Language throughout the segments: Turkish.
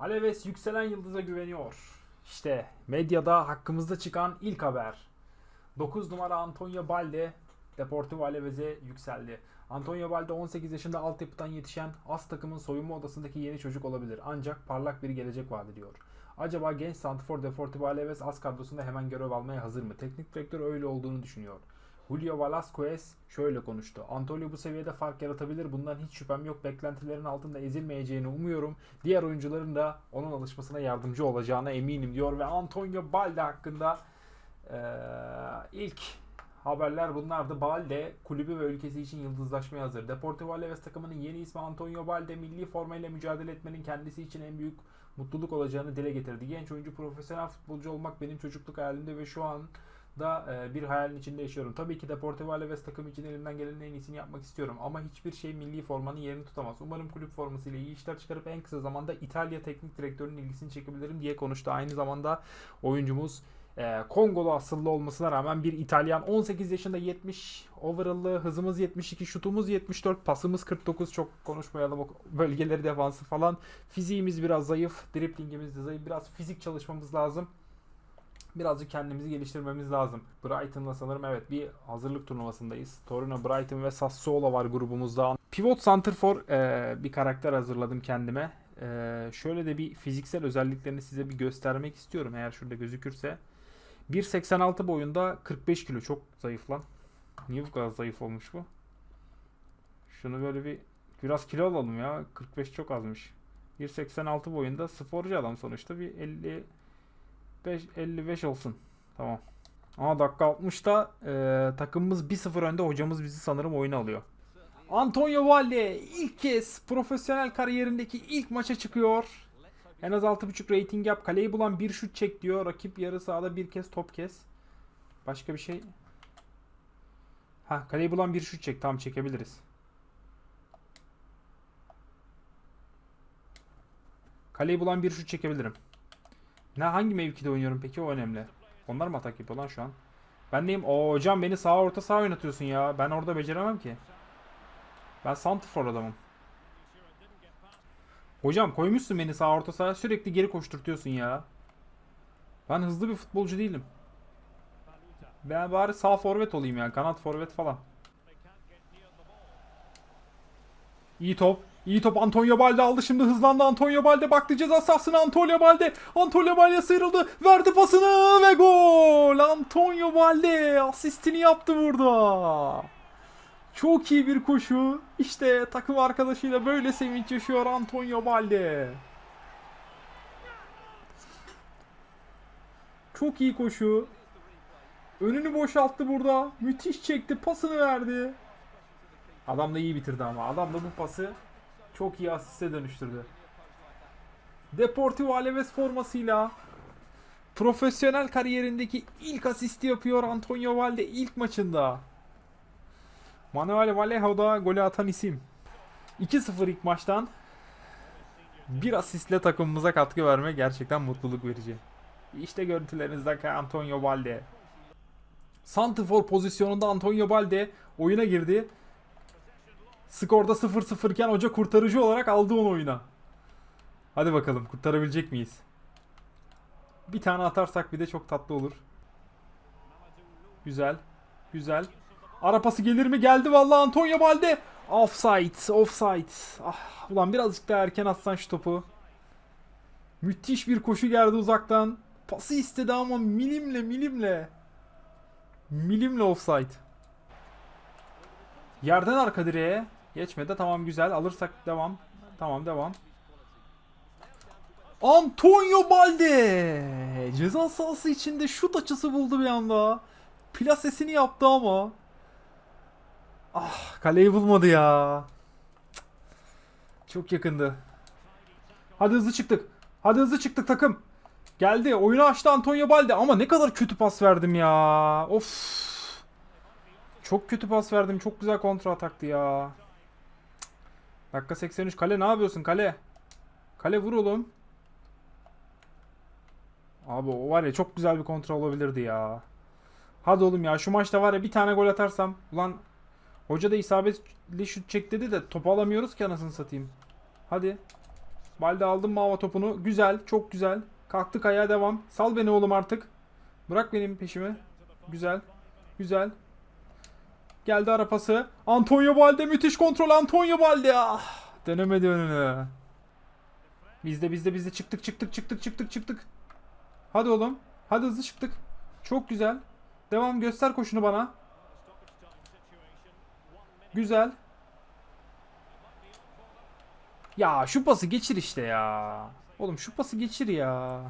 Alaves yükselen yıldıza güveniyor. İşte medyada hakkımızda çıkan ilk haber. 9 numara Antonio Balde Deportivo Alaves'e yükseldi. Antonio Balde 18 yaşında altyapıdan yetişen az takımın soyunma odasındaki yeni çocuk olabilir. Ancak parlak bir gelecek vaat ediyor. Acaba genç Santifor Deportivo Alaves az kadrosunda hemen görev almaya hazır mı? Teknik direktör öyle olduğunu düşünüyor. Julio Velasquez şöyle konuştu. Antonio bu seviyede fark yaratabilir. Bundan hiç şüphem yok. Beklentilerin altında ezilmeyeceğini umuyorum. Diğer oyuncuların da onun alışmasına yardımcı olacağına eminim diyor ve Antonio Balde hakkında eee, ilk haberler bunlardı. Balde kulübü ve ülkesi için yıldızlaşmaya hazır. Deportivo Alaves takımının yeni ismi Antonio Balde milli formayla mücadele etmenin kendisi için en büyük mutluluk olacağını dile getirdi. Genç oyuncu profesyonel futbolcu olmak benim çocukluk hayalimde ve şu an da e, bir hayalin içinde yaşıyorum. Tabii ki Deportivo Alaves takım için elimden gelenin en iyisini yapmak istiyorum ama hiçbir şey milli formanın yerini tutamaz. Umarım kulüp formasıyla iyi işler çıkarıp en kısa zamanda İtalya teknik direktörünün ilgisini çekebilirim diye konuştu. Aynı zamanda oyuncumuz e, Kongolu asıllı olmasına rağmen bir İtalyan 18 yaşında 70 overall'lı hızımız 72 şutumuz 74 pasımız 49 çok konuşmayalım o bölgeleri defansı falan fiziğimiz biraz zayıf driplingimiz de zayıf biraz fizik çalışmamız lazım birazcık kendimizi geliştirmemiz lazım. Brighton'la sanırım evet bir hazırlık turnuvasındayız. Torino, Brighton ve Sassuolo var grubumuzda. Pivot center for e, bir karakter hazırladım kendime. E, şöyle de bir fiziksel özelliklerini size bir göstermek istiyorum eğer şurada gözükürse. 1.86 boyunda 45 kilo çok zayıf lan. Niye bu kadar zayıf olmuş bu? Şunu böyle bir biraz kilo alalım ya. 45 çok azmış. 1.86 boyunda sporcu adam sonuçta bir 50 5, 55 olsun. Tamam. Ama dakika 60'da e, takımımız 1-0 önde. Hocamız bizi sanırım oyuna alıyor. Antonio Valde ilk kez profesyonel kariyerindeki ilk maça çıkıyor. En az 6.5 rating yap. Kaleyi bulan bir şut çek diyor. Rakip yarı sahada bir kez top kes. Başka bir şey. Ha kaleyi bulan bir şut çek. Tamam çekebiliriz. Kaleyi bulan bir şut çekebilirim. Ne hangi mevkide oynuyorum peki o önemli. Onlar mı atak yapıyor şu an? Ben neyim? Oo hocam beni sağ orta sağ oynatıyorsun ya. Ben orada beceremem ki. Ben santrfor adamım. Hocam koymuşsun beni sağ orta saha sürekli geri koşturtuyorsun ya. Ben hızlı bir futbolcu değilim. Ben bari sağ forvet olayım ya. Kanat forvet falan. İyi top. İyi top Antonio Balde aldı şimdi hızlandı Antonio Balde. Baktı ceza sahasına Antonio Balde. Antonio Balde sıyrıldı verdi pasını ve gol! Antonio Balde asistini yaptı burada. Çok iyi bir koşu. İşte takım arkadaşıyla böyle sevinç yaşıyor Antonio Balde. Çok iyi koşu. Önünü boşalttı burada. Müthiş çekti pasını verdi. Adam da iyi bitirdi ama. Adam da bu pası çok iyi asiste dönüştürdü. Deportivo Alaves formasıyla profesyonel kariyerindeki ilk asisti yapıyor Antonio Valde ilk maçında. Manuel Vallejo da golü atan isim. 2-0 ilk maçtan bir asistle takımımıza katkı verme gerçekten mutluluk verici. İşte görüntülerinizde Antonio Valde. Santifor pozisyonunda Antonio Balde oyuna girdi. Skorda 0-0 iken hoca kurtarıcı olarak aldı onu oyuna. Hadi bakalım kurtarabilecek miyiz? Bir tane atarsak bir de çok tatlı olur. Güzel. Güzel. Ara pası gelir mi? Geldi vallahi Antonio Balde. Offside. Offside. Ah, ulan birazcık daha erken atsan şu topu. Müthiş bir koşu geldi uzaktan. Pası istedi ama milimle milimle. Milimle offside. Yerden arka direğe. Geçmedi. Tamam güzel. Alırsak devam. Tamam devam. Antonio Balde ceza sahası içinde şut açısı buldu bir anda. Plasesini yaptı ama. Ah kaleyi bulmadı ya. Çok yakındı. Hadi hızlı çıktık. Hadi hızlı çıktık takım. Geldi. Oyunu açtı Antonio Balde ama ne kadar kötü pas verdim ya. Of. Çok kötü pas verdim. Çok güzel kontra ataktı ya. Dakika 83. Kale ne yapıyorsun kale? Kale vur oğlum. Abi o var ya çok güzel bir kontra olabilirdi ya. Hadi oğlum ya şu maçta var ya bir tane gol atarsam. Ulan hoca da isabetli şut çek dedi de topu alamıyoruz ki anasını satayım. Hadi. Balde aldım mava topunu. Güzel. Çok güzel. Kalktık ayağa devam. Sal beni oğlum artık. Bırak benim peşimi. Güzel. Güzel. Geldi ara pası. Antonio Balde müthiş kontrol. Antonio Balde. Ah, dönemedi önüne. Bizde bizde bizde çıktık çıktık çıktık çıktık çıktık. Hadi oğlum. Hadi hızlı çıktık. Çok güzel. Devam göster koşunu bana. Güzel. Ya şu pası geçir işte ya. Oğlum şu pası geçir ya.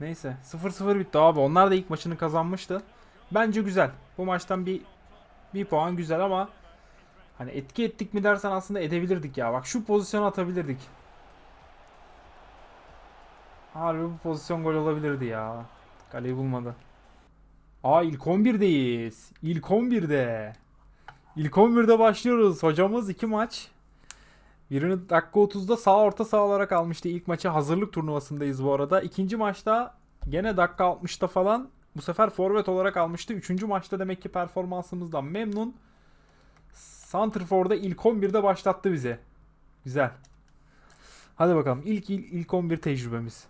Neyse 0-0 bitti abi. Onlar da ilk maçını kazanmıştı. Bence güzel. Bu maçtan bir bir puan güzel ama hani etki ettik mi dersen aslında edebilirdik ya. Bak şu pozisyonu atabilirdik. Harbi bu pozisyon gol olabilirdi ya. Kaleyi bulmadı. Aa ilk 11'deyiz. İlk 11'de. İlk 11'de başlıyoruz. Hocamız iki maç. Birini dakika 30'da sağ orta sağ olarak almıştı. İlk maçı hazırlık turnuvasındayız bu arada. İkinci maçta gene dakika 60'ta falan bu sefer forvet olarak almıştı. Üçüncü maçta demek ki performansımızdan memnun. Santrfor'da ilk 11'de başlattı bizi. Güzel. Hadi bakalım ilk il- ilk 11 tecrübemiz.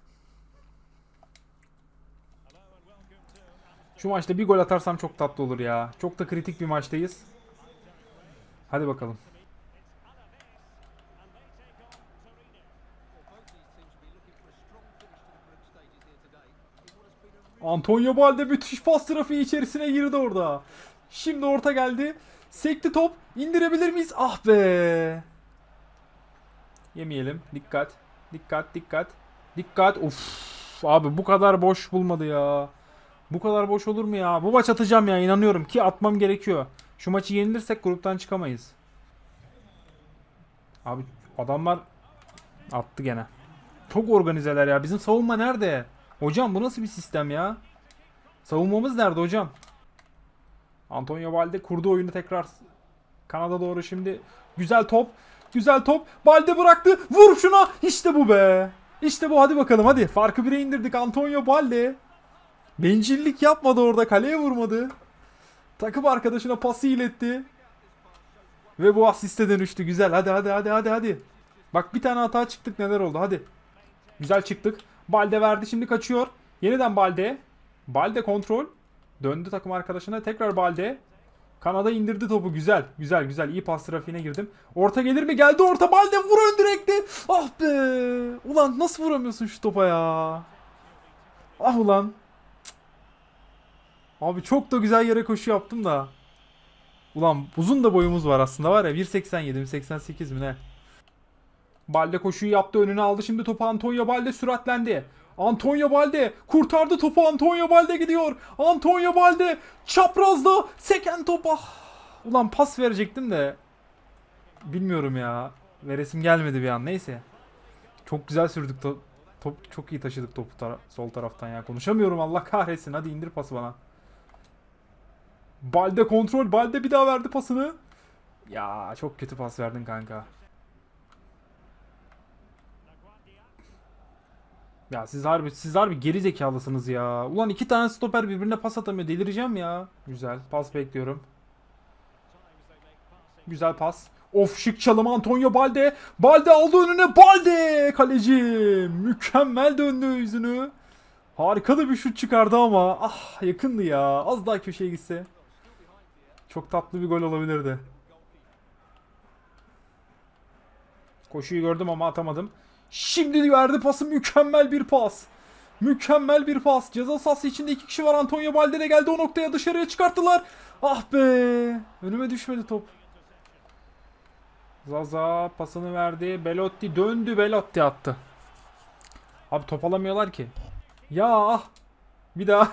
Şu maçta bir gol atarsam çok tatlı olur ya. Çok da kritik bir maçtayız. Hadi bakalım. Antonio Balde müthiş pas trafiği içerisine girdi orada. Şimdi orta geldi. Sekti top. İndirebilir miyiz? Ah be. Yemeyelim. Dikkat. Dikkat dikkat. Dikkat. Of. Abi bu kadar boş bulmadı ya. Bu kadar boş olur mu ya? Bu maç atacağım ya inanıyorum ki atmam gerekiyor. Şu maçı yenilirsek gruptan çıkamayız. Abi adamlar attı gene. Çok organizeler ya. Bizim savunma nerede? Hocam bu nasıl bir sistem ya? Savunmamız nerede hocam? Antonio Balde kurdu oyunu tekrar. Kanada doğru şimdi. Güzel top. Güzel top. Balde bıraktı. Vur şuna. İşte bu be. İşte bu hadi bakalım hadi. Farkı bire indirdik Antonio Balde. Bencillik yapmadı orada. Kaleye vurmadı. Takım arkadaşına pası iletti. Ve bu asiste dönüştü. Güzel. Hadi hadi hadi hadi hadi. Bak bir tane hata çıktık neler oldu. Hadi. Güzel çıktık. Balde verdi şimdi kaçıyor. Yeniden Balde. Balde kontrol. Döndü takım arkadaşına. Tekrar Balde. Kanada indirdi topu. Güzel. Güzel güzel. İyi pas trafiğine girdim. Orta gelir mi? Geldi orta. Balde vur ön direkte. Ah be. Ulan nasıl vuramıyorsun şu topa ya? Ah ulan. Abi çok da güzel yere koşu yaptım da. Ulan uzun da boyumuz var aslında var ya 1.87 1.88 mi ne? Balde koşuyu yaptı önüne aldı şimdi topu Antonio Balde süratlendi. Antonio Balde kurtardı topu Antonio Balde gidiyor. Antonio Balde çaprazda seken top ah. Ulan pas verecektim de bilmiyorum ya. Veresim gelmedi bir an neyse. Çok güzel sürdük to- top çok iyi taşıdık topu tara- sol taraftan ya. Konuşamıyorum Allah kahretsin. Hadi indir pası bana. Balde kontrol. Balde bir daha verdi pasını. Ya çok kötü pas verdin kanka. Ya siz harbi siz harbi geri zekalısınız ya. Ulan iki tane stoper birbirine pas atamıyor. Delireceğim ya. Güzel. Pas bekliyorum. Güzel pas. Of şık çalım Antonio Balde. Balde aldı önüne. Balde kaleci. Mükemmel döndü yüzünü. Harika da bir şut çıkardı ama ah yakındı ya. Az daha köşeye gitse. Çok tatlı bir gol olabilirdi. Koşuyu gördüm ama atamadım. Şimdi verdi pası mükemmel bir pas. Mükemmel bir pas. Ceza sahası içinde iki kişi var. Antonio Balde de geldi o noktaya dışarıya çıkarttılar. Ah be. Önüme düşmedi top. Zaza pasını verdi. Belotti döndü. Belotti attı. Abi top alamıyorlar ki. Ya ah. Bir daha.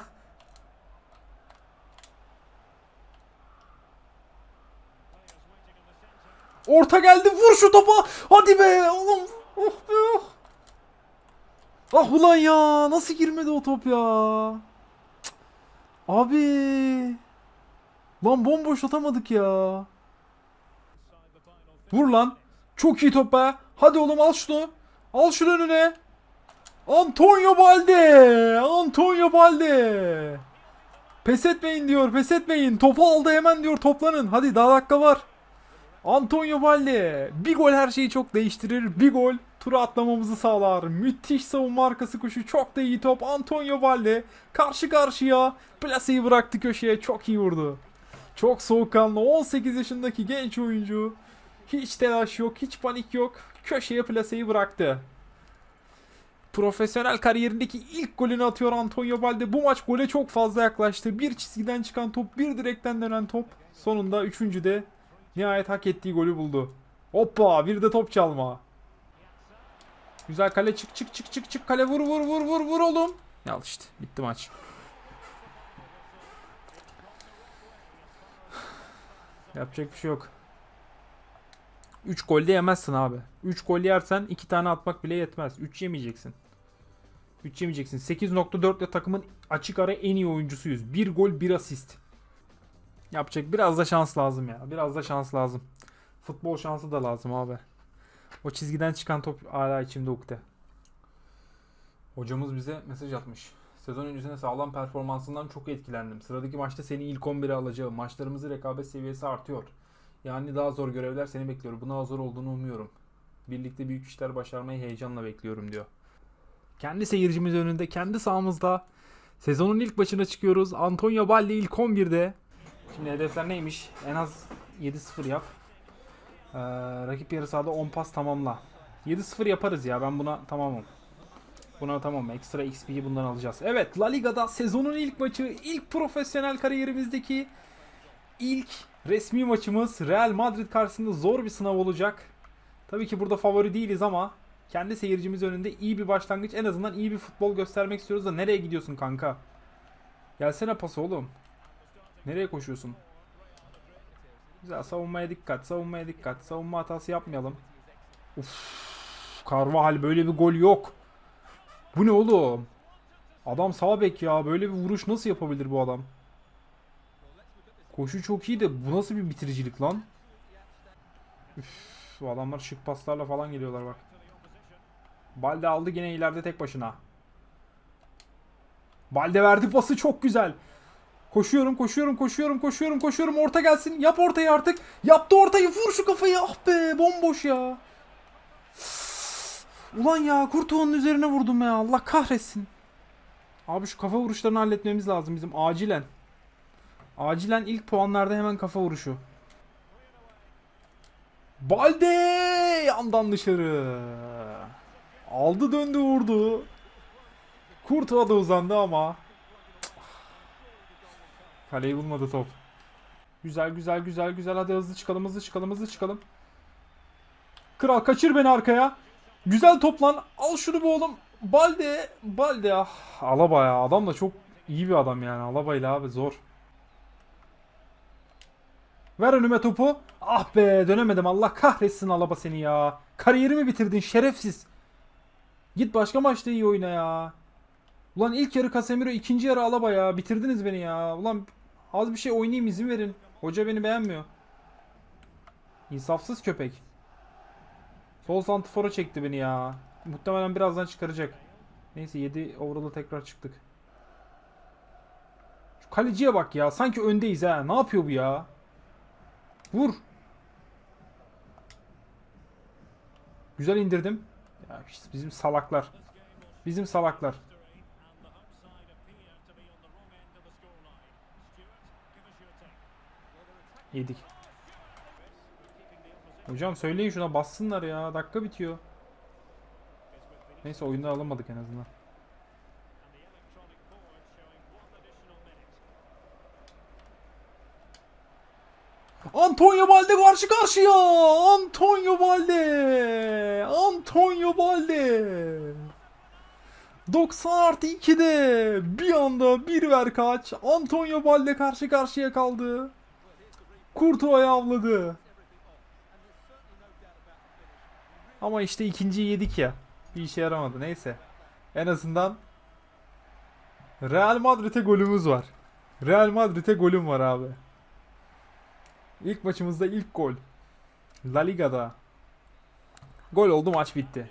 Orta geldi. Vur şu topa. Hadi be. Oğlum. Oh be oh. Ah ulan ya. Nasıl girmedi o top ya? Cık. Abi. Lan bomboş atamadık ya. Vur lan. Çok iyi top be. Hadi oğlum al şunu. Al şunu önüne. Antonio Balde. Antonio Balde. Pes etmeyin diyor. Pes etmeyin. Topu aldı hemen diyor. Toplanın. Hadi daha dakika var. Antonio Valde bir gol her şeyi çok değiştirir. Bir gol tura atlamamızı sağlar. Müthiş savunma arkası koşu. Çok da iyi top. Antonio Valde karşı karşıya plaseyi bıraktı köşeye. Çok iyi vurdu. Çok soğukkanlı 18 yaşındaki genç oyuncu. Hiç telaş yok, hiç panik yok. Köşeye plaseyi bıraktı. Profesyonel kariyerindeki ilk golünü atıyor Antonio Valde. Bu maç gole çok fazla yaklaştı. Bir çizgiden çıkan top, bir direkten dönen top. Sonunda üçüncü de nihayet hak ettiği golü buldu. Hoppa bir de top çalma. Güzel kale çık çık çık çık çık kale vur vur vur vur vur oğlum. Al işte bitti maç. Yapacak bir şey yok. 3 golde yemezsin abi. 3 gol yersen 2 tane atmak bile yetmez. 3 yemeyeceksin. 3 yemeyeceksin. 8.4 ile takımın açık ara en iyi oyuncusuyuz. 1 gol 1 asist. Yapacak biraz da şans lazım ya. Biraz da şans lazım. Futbol şansı da lazım abi. O çizgiden çıkan top hala içimde ukde. Hocamız bize mesaj atmış. Sezon öncesinde sağlam performansından çok etkilendim. Sıradaki maçta seni ilk 11'e alacağım. Maçlarımızın rekabet seviyesi artıyor. Yani daha zor görevler seni bekliyor. Buna zor olduğunu umuyorum. Birlikte büyük işler başarmayı heyecanla bekliyorum diyor. Kendi seyircimiz önünde, kendi sahamızda sezonun ilk maçına çıkıyoruz. Antonio Balli ilk 11'de. Şimdi hedefler neymiş? En az 7-0 yap. Ee, rakip yarı sahada 10 pas tamamla. 7-0 yaparız ya ben buna tamamım. Buna tamam ekstra XP'yi bundan alacağız. Evet La Liga'da sezonun ilk maçı, ilk profesyonel kariyerimizdeki ilk resmi maçımız Real Madrid karşısında zor bir sınav olacak. Tabii ki burada favori değiliz ama kendi seyircimiz önünde iyi bir başlangıç en azından iyi bir futbol göstermek istiyoruz da nereye gidiyorsun kanka? Gelsene pas oğlum. Nereye koşuyorsun? Güzel savunmaya dikkat, savunmaya dikkat. Savunma hatası yapmayalım. Uf, Carvajal böyle bir gol yok. Bu ne oğlum? Adam sağ bek ya. Böyle bir vuruş nasıl yapabilir bu adam? Koşu çok iyi de bu nasıl bir bitiricilik lan? Üf, bu adamlar şık paslarla falan geliyorlar bak. Balde aldı gene ileride tek başına. Balde verdi pası çok güzel. Koşuyorum, koşuyorum, koşuyorum, koşuyorum, koşuyorum. Orta gelsin. Yap ortayı artık. Yaptı ortayı. Vur şu kafayı. Ah be, bomboş ya. Ulan ya, Kurtuğa'nın üzerine vurdum ya. Allah kahretsin. Abi şu kafa vuruşlarını halletmemiz lazım bizim acilen. Acilen ilk puanlarda hemen kafa vuruşu. Balde yandan dışarı. Aldı döndü vurdu. Kurtuğa da uzandı ama. Kaleyi bulmadı top. Güzel güzel güzel güzel hadi hızlı çıkalım hızlı çıkalım hızlı çıkalım. Kral kaçır beni arkaya. Güzel toplan. Al şunu be oğlum. Balde. Balde ah. Alaba ya. Adam da çok iyi bir adam yani. Alaba ile abi zor. Ver önüme topu. Ah be dönemedim. Allah kahretsin Alaba seni ya. Kariyerimi bitirdin şerefsiz. Git başka maçta iyi oyna ya. Ulan ilk yarı Casemiro, ikinci yarı Alaba ya. Bitirdiniz beni ya. Ulan az bir şey oynayayım izin verin. Hoca beni beğenmiyor. İnsafsız köpek. Sol santifora çekti beni ya. Muhtemelen birazdan çıkaracak. Neyse 7 overall'a tekrar çıktık. Şu kaleciye bak ya. Sanki öndeyiz ha. Ne yapıyor bu ya? Vur. Güzel indirdim. Ya işte bizim salaklar. Bizim salaklar. Yedik. Hocam söyleyin şuna bassınlar ya. Dakika bitiyor. Neyse oyunda alamadık en azından. Antonio Balde karşı karşıya. Antonio Balde. Antonio Balde. 90 artı 2'de bir anda bir ver kaç. Antonio Balde karşı karşıya kaldı. Kurtuğa'yı avladı. Ama işte ikinciyi yedik ya. Bir işe yaramadı. Neyse. En azından Real Madrid'e golümüz var. Real Madrid'e golüm var abi. İlk maçımızda ilk gol. La Liga'da. Gol oldu maç bitti.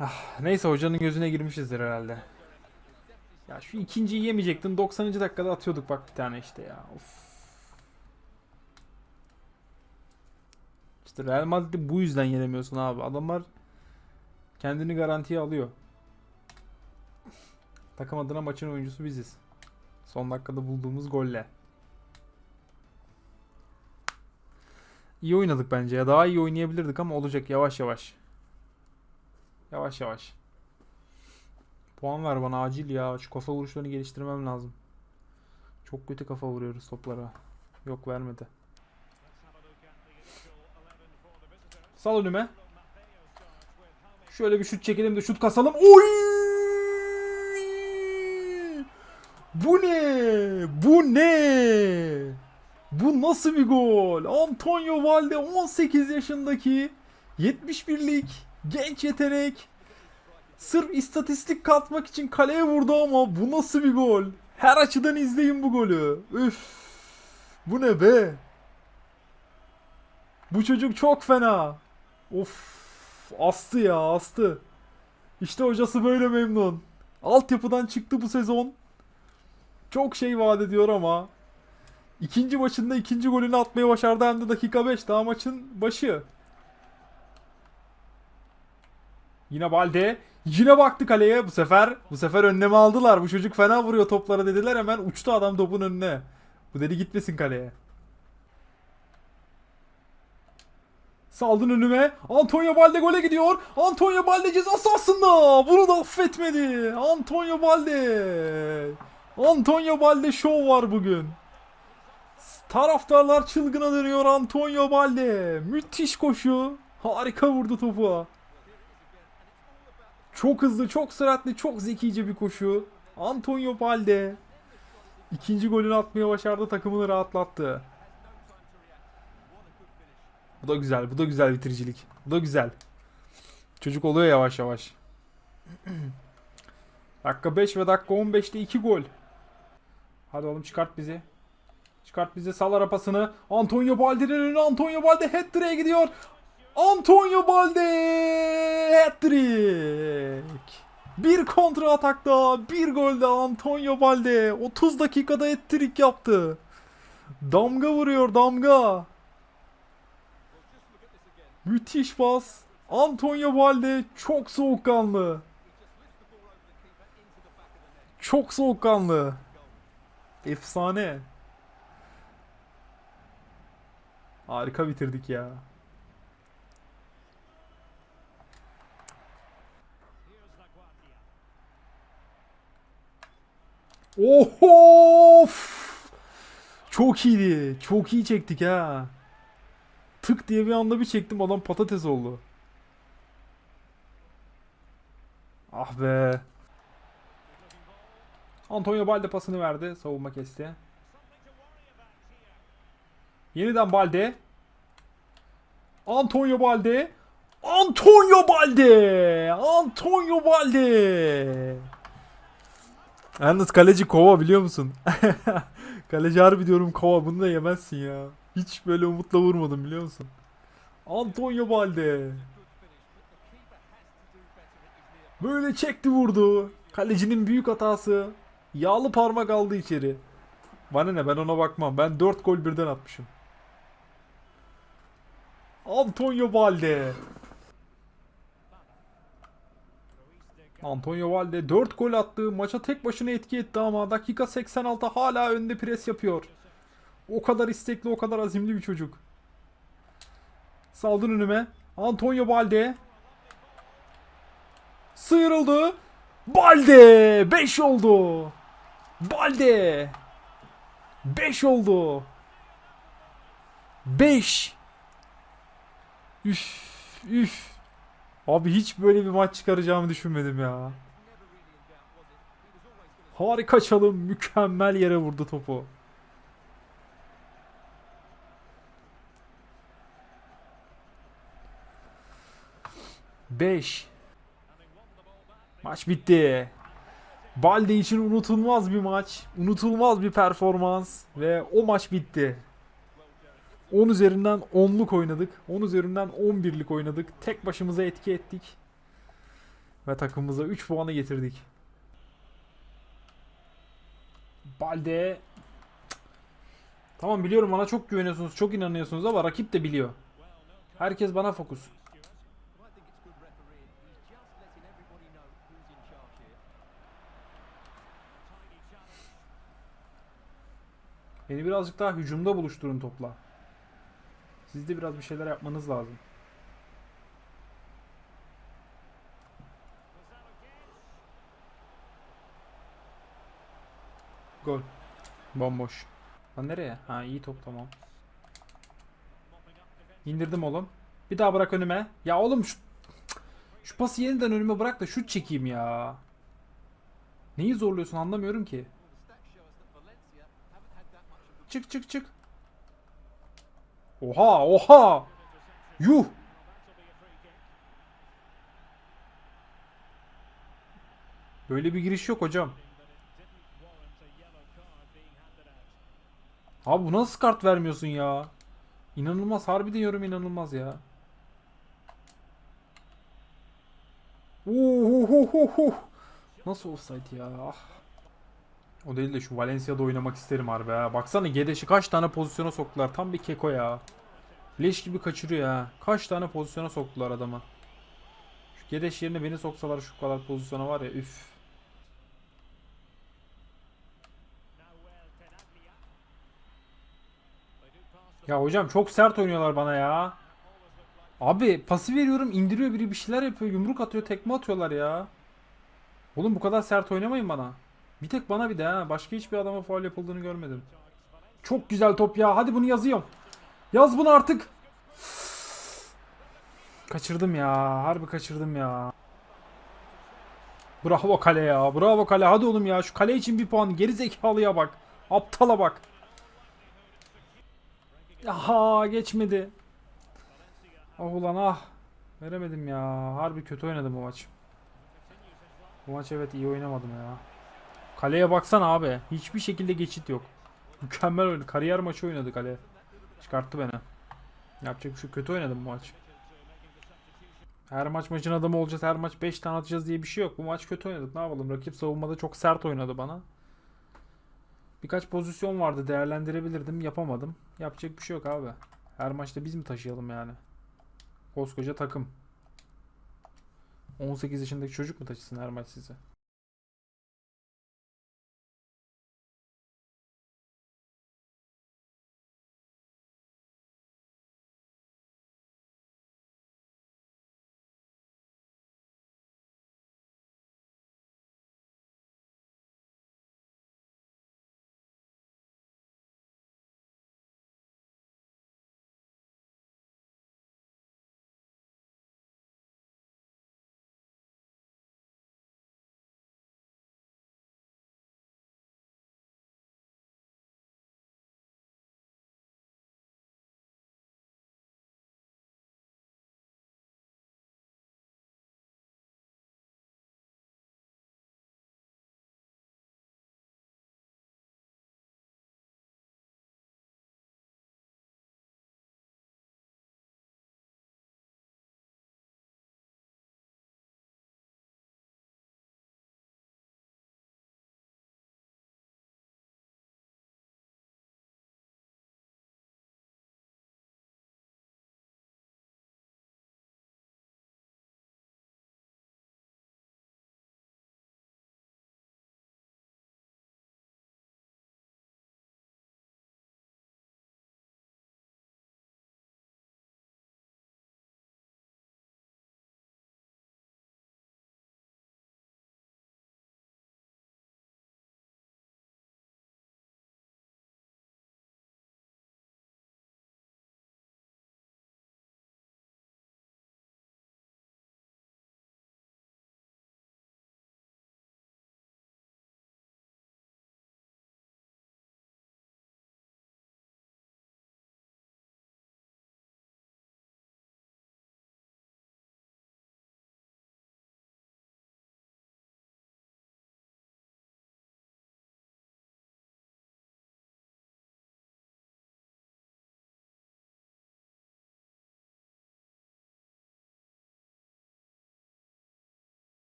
Ah, neyse hocanın gözüne girmişizdir herhalde. Ya şu ikinciyi yemeyecektin. 90. dakikada atıyorduk bak bir tane işte ya. Of. İşte Real Madrid'i bu yüzden yenemiyorsun abi. Adamlar kendini garantiye alıyor. Takım adına maçın oyuncusu biziz. Son dakikada bulduğumuz golle. İyi oynadık bence. Daha iyi oynayabilirdik ama olacak yavaş yavaş. Yavaş yavaş. Puan ver bana acil ya. Şu kafa vuruşlarını geliştirmem lazım. Çok kötü kafa vuruyoruz toplara. Yok vermedi. Sal önüme. Şöyle bir şut çekelim de şut kasalım. Oy! Bu ne? Bu ne? Bu nasıl bir gol? Antonio Valde 18 yaşındaki 71'lik genç yetenek. Sırf istatistik katmak için kaleye vurdu ama bu nasıl bir gol? Her açıdan izleyin bu golü. Üf. Bu ne be? Bu çocuk çok fena. Of. Astı ya astı. İşte hocası böyle memnun. Altyapıdan çıktı bu sezon. Çok şey vaat ediyor ama ikinci maçında ikinci golünü atmayı başardı hem de dakika 5 daha maçın başı. Yine Balde. Yine baktı kaleye bu sefer. Bu sefer önlemi aldılar. Bu çocuk fena vuruyor toplara dediler. Hemen uçtu adam topun önüne. Bu dedi gitmesin kaleye. Saldın önüme. Antonio Balde gole gidiyor. Antonio Balde ceza sahasında. Bunu da affetmedi. Antonio Balde. Antonio Balde şov var bugün. Taraftarlar çılgına dönüyor Antonio Balde. Müthiş koşu. Harika vurdu topu. Çok hızlı, çok süratli, çok zekice bir koşu. Antonio Balde. İkinci golünü atmaya başardı. Takımını rahatlattı. Bu da güzel. Bu da güzel bitiricilik. Bu da güzel. Çocuk oluyor yavaş yavaş. dakika 5 ve dakika 15'te 2 gol. Hadi oğlum çıkart bizi. Çıkart bizi sal arapasını. Antonio Balde'nin Antonio Balde hat gidiyor. Antonio Balde hat-trick. Bir kontra atakta bir golde Antonio Balde 30 dakikada hat-trick yaptı. Damga vuruyor damga. Müthiş pas. Antonio Balde çok soğukkanlı. Çok soğukkanlı. Efsane. Harika bitirdik ya. Of! Çok iyiydi. Çok iyi çektik ha. Tık diye bir anda bir çektim adam patates oldu. Ah be. Antonio Balde pasını verdi. Savunma kesti. Yeniden Balde. Antonio Balde. Antonio Balde. Antonio Balde. Yalnız kaleci kova biliyor musun? kaleci harbi diyorum kova bunu da yemezsin ya. Hiç böyle umutla vurmadım biliyor musun? Antonio Balde. Böyle çekti vurdu. Kalecinin büyük hatası. Yağlı parmak aldı içeri. Bana ne ben ona bakmam. Ben 4 gol birden atmışım. Antonio Balde. Antonio Valde 4 gol attı. Maça tek başına etki etti ama dakika 86 hala önde pres yapıyor. O kadar istekli, o kadar azimli bir çocuk. Saldın önüme. Antonio Balde. Sıyrıldı. Balde 5 oldu. Balde 5 oldu. 5 Üf üf. Abi hiç böyle bir maç çıkaracağımı düşünmedim ya. Harika çalım, mükemmel yere vurdu topu. Beş. Maç bitti. Balde için unutulmaz bir maç, unutulmaz bir performans ve o maç bitti. 10 üzerinden 10'luk oynadık. 10 üzerinden 11'lik oynadık. Tek başımıza etki ettik. Ve takımımıza 3 puanı getirdik. Balde Tamam biliyorum bana çok güveniyorsunuz, çok inanıyorsunuz ama rakip de biliyor. Herkes bana fokus. Beni birazcık daha hücumda buluşturun topla. Siz de biraz bir şeyler yapmanız lazım. Gol. Bomboş. Lan nereye? Ha iyi top tamam. İndirdim oğlum. Bir daha bırak önüme. Ya oğlum şu şu pası yeniden önüme bırak da şut çekeyim ya. Neyi zorluyorsun anlamıyorum ki. Çık çık çık. Oha oha. Yuh. Böyle bir giriş yok hocam. Abi bu nasıl kart vermiyorsun ya? İnanılmaz harbiden yorum inanılmaz ya. Uhuhuhuhu. Nasıl offside ya? Ah. O değil de şu Valencia'da oynamak isterim harbi ha. Baksana Gedes'i kaç tane pozisyona soktular. Tam bir keko ya. Leş gibi kaçırıyor ha. Kaç tane pozisyona soktular adama. Şu Gedeş yerine beni soksalar şu kadar pozisyona var ya üf. Ya hocam çok sert oynuyorlar bana ya. Abi pası veriyorum indiriyor biri bir şeyler yapıyor yumruk atıyor tekme atıyorlar ya. Oğlum bu kadar sert oynamayın bana. Bir tek bana bir de ha. Başka hiçbir adama faul yapıldığını görmedim. Çok güzel top ya. Hadi bunu yazıyorum. Yaz bunu artık. Kaçırdım ya. Harbi kaçırdım ya. Bravo kale ya. Bravo kale. Hadi oğlum ya. Şu kale için bir puan. Geri zekalıya bak. Aptala bak. Aha geçmedi. Ah ulan ah. Veremedim ya. Harbi kötü oynadım bu maç. Bu maç evet iyi oynamadım ya. Kaleye baksana abi. Hiçbir şekilde geçit yok. Mükemmel oynadı. Kariyer maçı oynadı kale. Çıkarttı beni. Yapacak bir şey kötü oynadım bu maç. Her maç maçın adamı olacağız. Her maç 5 tane atacağız diye bir şey yok. Bu maç kötü oynadık. Ne yapalım? Rakip savunmada çok sert oynadı bana. Birkaç pozisyon vardı. Değerlendirebilirdim. Yapamadım. Yapacak bir şey yok abi. Her maçta biz mi taşıyalım yani? Koskoca takım. 18 yaşındaki çocuk mu taşısın her maç size?